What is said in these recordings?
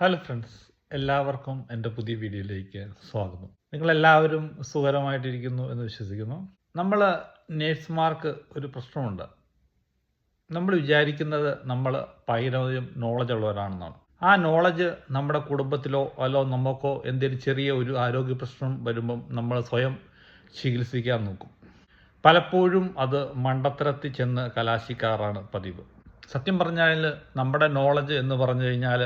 Hello friends എല്ലാവർക്കും എന്റെ പുതിയ വീഡിയോയിലേക്ക് സ്വാഗതം. നിങ്ങളെല്ലാവരും സുഖകരമായിട്ടിരിക്കുന്നു എന്ന് വിശ്വസിക്കുന്നു. നമ്മൾ നേഴ്സുമാർക്ക് ഒരു പ്രശ്നമുണ്ട്. നമ്മൾ വിചാരിക്കുന്നത് നമ്മൾ പൈരവയും നോളജ് ഉള്ളവരാണെന്നാണ്. ആ നോളജ് നമ്മുടെ കുടുംബത്തിലോ അല്ലോ നമുക്കോ എന്തെങ്കിലും ചെറിയ ഒരു ആരോഗ്യ പ്രശ്നം വരുമ്പം നമ്മൾ സ്വയം ചികിത്സിക്കാൻ നോക്കും. പലപ്പോഴും അത് മണ്ടത്തരത്തിൽ ചെന്ന് കലാശിക്കാറാണ് പതിവ്. സത്യം പറഞ്ഞാൽ നമ്മുടെ നോളജ് എന്ന് പറഞ്ഞു കഴിഞ്ഞാൽ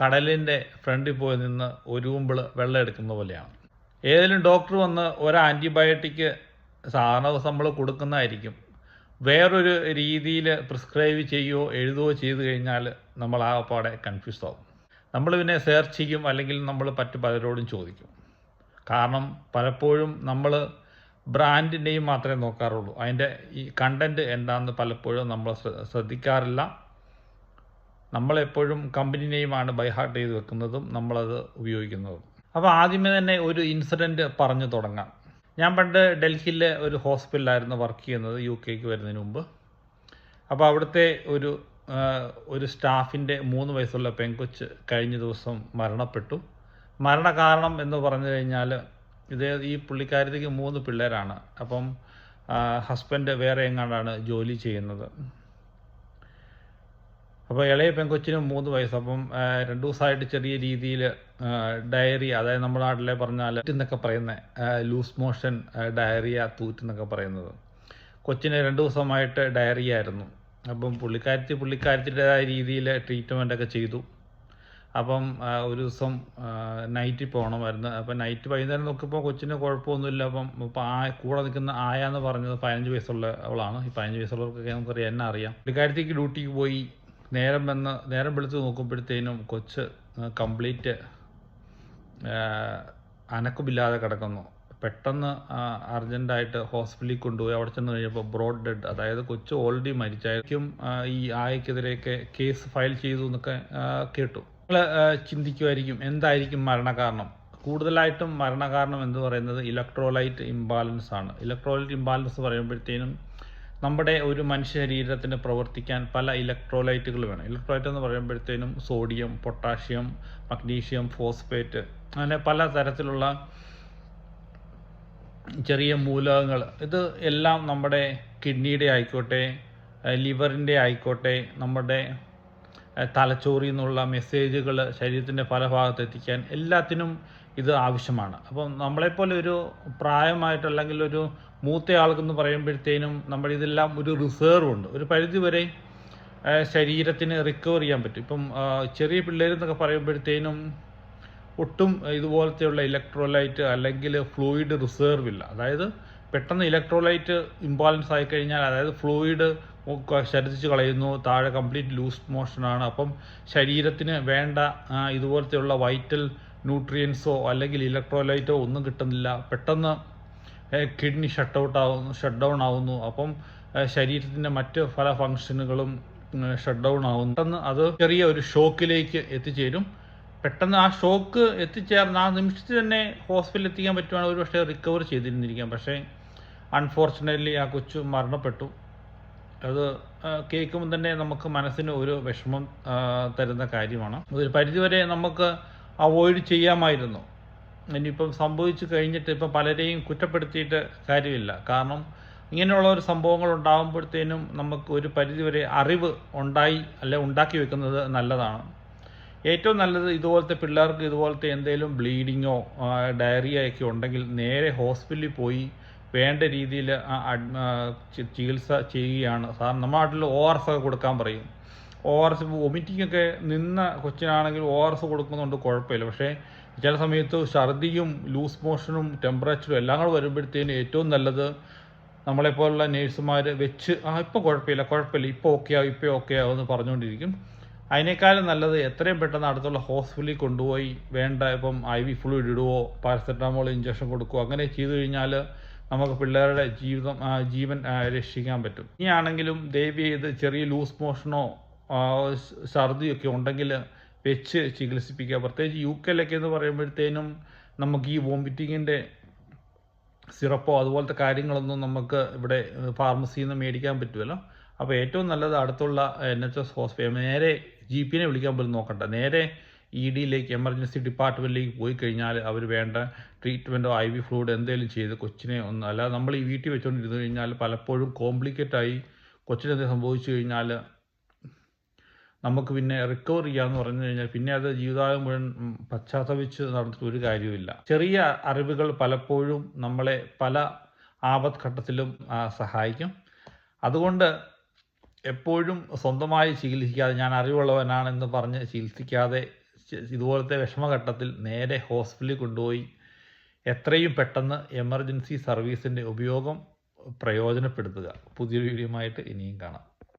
കടലിന്റെ ഫ്രണ്ടിൽ പോയി നിന്ന് ഒരു കുമ്പിൾ വെള്ളം എടുക്കുന്ന പോലെയാണ്. ഏതെങ്കിലും ഡോക്ടർ വന്ന് ഒരു ആന്റിബയോട്ടിക് സാധാരണ ദിവസം നമ്മൾ കൊടുക്കുന്നതായിരിക്കും. വേറൊരു രീതിയിൽ പ്രിസ്ക്രൈബ് ചെയ്യുകയോ എഴുതുകയോ ചെയ്തു കഴിഞ്ഞാൽ നമ്മൾ ആ പാടെ കൺഫ്യൂസ് ആകും നമ്മൾ പിന്നെ സെർച്ച് ചെയ്യും അല്ലെങ്കിൽ നമ്മൾ മറ്റു പലരോടും ചോദിക്കും. കാരണം പലപ്പോഴും നമ്മൾ ബ്രാൻഡ് നെയിം മാത്രമേ നോക്കാറുള്ളൂ. അതിന്റെ ഈ കണ്ടന്റ് എന്താണെന്ന് പലപ്പോഴും നമ്മൾ ശ്രദ്ധിക്കാറില്ല. നമ്മളെപ്പോഴും കമ്പനി നെയിമാണ് ബൈഹാർട്ട് ചെയ്ത് വെക്കുന്നതും നമ്മളത് ഉപയോഗിക്കുന്നതും. അപ്പോൾ ആദ്യമേ തന്നെ ഒരു ഇൻസിഡന്റ് പറഞ്ഞു തുടങ്ങാം. ഞാൻ പണ്ട് ഡൽഹിയിലെ ഒരു ഹോസ്പിറ്റലായിരുന്നു വർക്ക് ചെയ്യുന്നത് യു കെക്ക് വരുന്നതിന് മുമ്പ്. അപ്പോൾ അവിടുത്തെ ഒരു ഒരു സ്റ്റാഫിന്റെ മൂന്ന് വയസ്സുള്ള പെൺകൊച്ച് കഴിഞ്ഞ ദിവസം മരണപ്പെട്ടു. മരണകാരണം എന്ന് പറഞ്ഞു കഴിഞ്ഞാൽ ഇത് ഈ പുള്ളിക്കാരത്തേക്ക് മൂന്ന് പിള്ളേരാണ്. അപ്പം ഹസ്ബൻഡ് വേറെ എങ്ങാണ്ടാണ് ജോലി ചെയ്യുന്നത്. അപ്പോൾ ഇളയ പെങ്കൊച്ചിനും മൂന്ന് വയസ്സ്. അപ്പം രണ്ടു ദിവസമായിട്ട് ചെറിയ രീതിയിൽ ഡയറി അതായത് നമ്മുടെ നാട്ടിലെ പറഞ്ഞാൽ എന്നൊക്കെ പറയുന്ന ലൂസ് മോഷൻ ഡയറിയ തൂറ്റ് എന്നൊക്കെ പറയുന്നത്. കൊച്ചിന് രണ്ട് ദിവസമായിട്ട് ഡയറിയ ആയിരുന്നു അപ്പം പുള്ളിക്കാരത്തി പുള്ളിക്കാരത്തിന്റെതായ രീതിയിൽ ട്രീറ്റ്മെന്റ് ഒക്കെ ചെയ്തു. അപ്പം ഒരു ദിവസം നൈറ്റിൽ പോകണമായിരുന്നു അപ്പം നൈറ്റ് വൈകുന്നേരം നോക്കിയപ്പോൾ കൊച്ചിന് കുഴപ്പമൊന്നുമില്ല. അപ്പം ഇപ്പം ആ കൂടെ നിൽക്കുന്ന ആയ എന്ന് പറഞ്ഞത് പതിനഞ്ച് വയസ്സുള്ള അവളാണ്. ഈ പതിനഞ്ച് വയസ്സുള്ളവർക്കൊക്കെ നമുക്കറിയാം എന്നെ അറിയാം. പുള്ളിക്കാരത്തേക്ക് ഡ്യൂട്ടിക്ക് പോയി നേരം വന്ന് നേരം വെളുത്ത് നോക്കുമ്പോഴത്തേനും കൊച്ച് കംപ്ലീറ്റ് അനക്കമില്ലാതെ കിടക്കുന്നു. പെട്ടെന്ന് അർജന്റായിട്ട് ഹോസ്പിറ്റലിൽ കൊണ്ടുപോയി അവിടെ ചെന്ന് കഴിഞ്ഞപ്പോൾ ബ്രോഡ് ഡെഡ് അതായത് കൊച്ചു ഓൾറെഡി മരിച്ചായിരിക്കും. ഈ ആയക്കെതിരെയൊക്കെ കേസ് ഫയൽ ചെയ്തു എന്നൊക്കെ കേട്ടു. നിങ്ങൾ ചിന്തിക്കുമായിരിക്കും എന്തായിരിക്കും മരണകാരണം? കൂടുതലായിട്ടും മരണകാരണം എന്ന് പറയുന്നത് ഇലക്ട്രോലൈറ്റ് ഇംബാലൻസ് ആണ് ഇലക്ട്രോലൈറ്റ് ഇംബാലൻസ് പറയുമ്പോഴത്തേനും നമ്മുടെ ഒരു മനുഷ്യ ശരീരത്തിന് പ്രവർത്തിക്കാൻ പല ഇലക്ട്രോലൈറ്റുകൾ വേണം. ഇലക്ട്രോലൈറ്റ് എന്ന് പറയുമ്പോഴത്തേനും സോഡിയം പൊട്ടാഷ്യം മഗ്നീഷ്യം ഫോസ്ഫേറ്റ് അങ്ങനെ പല തരത്തിലുള്ള ചെറിയ മൂലകങ്ങൾ. ഇത് എല്ലാം നമ്മുടെ കിഡ്നിയുടെ ആയിക്കോട്ടെ ലിവറിന്റെ ആയിക്കോട്ടെ നമ്മുടെ തലച്ചോറിൽ നിന്നുള്ള മെസ്സേജുകൾ ശരീരത്തിന്റെ പല ഭാഗത്ത് എത്തിക്കാൻ എല്ലാത്തിനും ഇത് ആവശ്യമാണ്. അപ്പം നമ്മളെപ്പോലെ ഒരു പ്രായമായിട്ട് അല്ലെങ്കിൽ ഒരു മൂത്ത ആൾക്കെന്ന് പറയുമ്പോഴത്തേനും നമ്മൾ ഇതെല്ലാം ഒരു റിസർവ് ഉണ്ട് ഒരു പരിധി വരെ ശരീരത്തിന് റിക്കവർ ചെയ്യാൻ പറ്റും. ഇപ്പം ചെറിയ പിള്ളേരെന്നൊക്കെ പറയുമ്പോഴത്തേനും ഒട്ടും ഇതുപോലത്തെയുള്ള ഇലക്ട്രോലൈറ്റ് അല്ലെങ്കിൽ ഫ്ലൂയിഡ് റിസർവ് ഇല്ല. അതായത് പെട്ടെന്ന് ഇലക്ട്രോലൈറ്റ് ഇംബാലൻസ് ആയി കഴിഞ്ഞാൽ അതായത് ഫ്ലൂയിഡ് ശരിച്ച് കളയുന്നു താഴെ കംപ്ലീറ്റ് ലൂസ് മോഷനാണ് അപ്പം ശരീരത്തിന് വേണ്ട ഇതുപോലത്തെയുള്ള വൈറ്റൽ ന്യൂട്രിയൻസോ അല്ലെങ്കിൽ ഇലക്ട്രോലൈറ്റോ ഒന്നും കിട്ടുന്നില്ല. പെട്ടെന്ന് കിഡ്നി ഷട്ട് ഔട്ട് ആവുന്നു ഷട്ട് ഡൗൺ ആവുന്നു. അപ്പം ശരീരത്തിന്റെ മറ്റ് പല ഫങ്ഷനുകളും ഷട്ട് ഡൗൺ ആവുന്നു. പെട്ടെന്ന് അത് ചെറിയ ഒരു ഷോക്കിലേക്ക് എത്തിച്ചേരും. പെട്ടെന്ന് ആ ഷോക്ക് എത്തിച്ചേർന്ന് ആ നിമിഷത്തിൽ തന്നെ ഹോസ്പിറ്റലിൽ എത്തിക്കാൻ പറ്റുവാണെങ്കിൽ ഒരു പക്ഷേ റിക്കവർ ചെയ്തിരുന്നിരിക്കാം. പക്ഷേ അൺഫോർച്ചുനേറ്റ്ലി ആ കൊച്ചു മരണപ്പെട്ടു. അത് കേൾക്കുമ്പോൾ തന്നെ നമുക്ക് മനസ്സിന് ഒരു വിഷമം തരുന്ന കാര്യമാണ്. ഒരു പരിധിവരെ നമുക്ക് അവോയ്ഡ് ചെയ്യാമായിരുന്നു. ഇനിയിപ്പം സംഭവിച്ചു കഴിഞ്ഞിട്ട് ഇപ്പം പലരെയും കുറ്റപ്പെടുത്തിയിട്ട് കാര്യമില്ല. കാരണം ഇങ്ങനെയുള്ള ഒരു സംഭവങ്ങൾ ഉണ്ടാകുമ്പോഴത്തേനും നമുക്ക് ഒരു പരിധിവരെ അറിവ് ഉണ്ടായി അല്ലെ ഉണ്ടാക്കി വെക്കുന്നത് നല്ലതാണ്. ഏറ്റവും നല്ലത് ഇതുപോലത്തെ പിള്ളേർക്ക് ഇതുപോലത്തെ എന്തെങ്കിലും ബ്ലീഡിങ്ങോ ഡയറിയ ഒക്കെ ഉണ്ടെങ്കിൽ നേരെ ഹോസ്പിറ്റലിൽ പോയി വേണ്ട രീതിയിൽ ചികിത്സ ചെയ്യുകയാണ്. സാറിന് നമ്മുടെ നാട്ടിൽ ഒ ആർ എസ് ഒക്കെ കൊടുക്കാൻ പറയും. ഒ ആർ എസ് വൊമിറ്റിംഗ് ഒക്കെ നിന്ന കൊച്ചിനാണെങ്കിൽ ഒ ആർ എസ് കൊടുക്കുന്നുണ്ട് കുഴപ്പമില്ല. പക്ഷേ ചില സമയത്ത് ഛർദിയും ലൂസ് മോഷനും ടെമ്പറേച്ചറും എല്ലാം കൂടെ വരുമ്പോഴത്തേനും ഏറ്റവും നല്ലത് നമ്മളെപ്പോലുള്ള നേഴ്സുമാർ വെച്ച് ആ ഇപ്പോൾ കുഴപ്പമില്ല കുഴപ്പമില്ല ഇപ്പോൾ ഓക്കെ ആവും ഇപ്പോൾ ഓക്കെ ആവും എന്ന് പറഞ്ഞുകൊണ്ടിരിക്കും. അതിനേക്കാളും നല്ലത് എത്രയും പെട്ടെന്ന് അടുത്തുള്ള ഹോസ്പിറ്റലിൽ കൊണ്ടുപോയി വേണ്ട ഇപ്പം ഐ വി ഫ്ലൂയിഡ് ഇടുവോ പാരസെറ്റമോൾ ഇഞ്ചക്ഷൻ കൊടുക്കുവോ അങ്ങനെ ചെയ്തു കഴിഞ്ഞാൽ നമുക്ക് പിള്ളേരുടെ ജീവിതം ജീവൻ രക്ഷിക്കാൻ പറ്റും. ഇനിയാണെങ്കിലും ദയവ് ചെയ്ത് ചെറിയ ലൂസ് മോഷനോ ഛർദിയൊക്കെ ഉണ്ടെങ്കിൽ വെച്ച് ചികിത്സിപ്പിക്കുക. പ്രത്യേകിച്ച് യു കെയിലൊക്കെ എന്ന് പറയുമ്പോഴത്തേനും നമുക്ക് ഈ വോമിറ്റിങ്ങിന്റെ സിറപ്പോ അതുപോലത്തെ കാര്യങ്ങളൊന്നും നമുക്ക് ഇവിടെ ഫാർമസിയിൽ നിന്ന് മേടിക്കാൻ പറ്റുമല്ലോ. അപ്പോൾ ഏറ്റവും നല്ലത് അടുത്തുള്ള എൻ എച്ച് എസ് ഹോസ്പിറ്റൽ നേരെ ജി പിനെ വിളിക്കാൻ പോലും നോക്കണ്ട. നേരെ ഇ ഡിയിലേക്ക് എമർജൻസി ഡിപ്പാർട്ട്മെന്റിലേക്ക് പോയി കഴിഞ്ഞാൽ അവർ വേണ്ട ട്രീറ്റ്മെന്റോ ഐ വി ഫ്ലൂയിഡ് എന്തെങ്കിലും ചെയ്ത് കൊച്ചിനെ ഒന്ന് അല്ലാതെ നമ്മൾ ഈ വീട്ടിൽ വെച്ചുകൊണ്ടിരുന്ന് കഴിഞ്ഞാൽ പലപ്പോഴും കോംപ്ലിക്കേറ്റ് ആയി കൊച്ചിന് എന്തെങ്കിലും സംഭവിച്ചു കഴിഞ്ഞാൽ നമുക്ക് പിന്നെ റിക്കവർ ചെയ്യാന്ന് പറഞ്ഞു കഴിഞ്ഞാൽ പിന്നെ അത് ജീവിതകാലം മുഴുവൻ പശ്ചാത്തപിച്ച് നടന്നിട്ട് ഒരു കാര്യവുമില്ല. ചെറിയ അറിവുകൾ പലപ്പോഴും നമ്മളെ പല ആപത് ഘട്ടത്തിലും സഹായിക്കും. അതുകൊണ്ട് എപ്പോഴും സ്വന്തമായി ചികിത്സിക്കാതെ ഞാൻ അറിവുള്ളവനാണെന്ന് പറഞ്ഞ് ചികിത്സിക്കാതെ ഇതുപോലത്തെ വിഷമഘട്ടത്തിൽ നേരെ ഹോസ്പിറ്റലിൽ കൊണ്ടുപോയി എത്രയും പെട്ടെന്ന് എമർജൻസി സർവീസിന്റെ ഉപയോഗം പ്രയോജനപ്പെടുത്തുക. പുതിയൊരു വീഡിയോയുമായിട്ട് ഇനിയും കാണാം.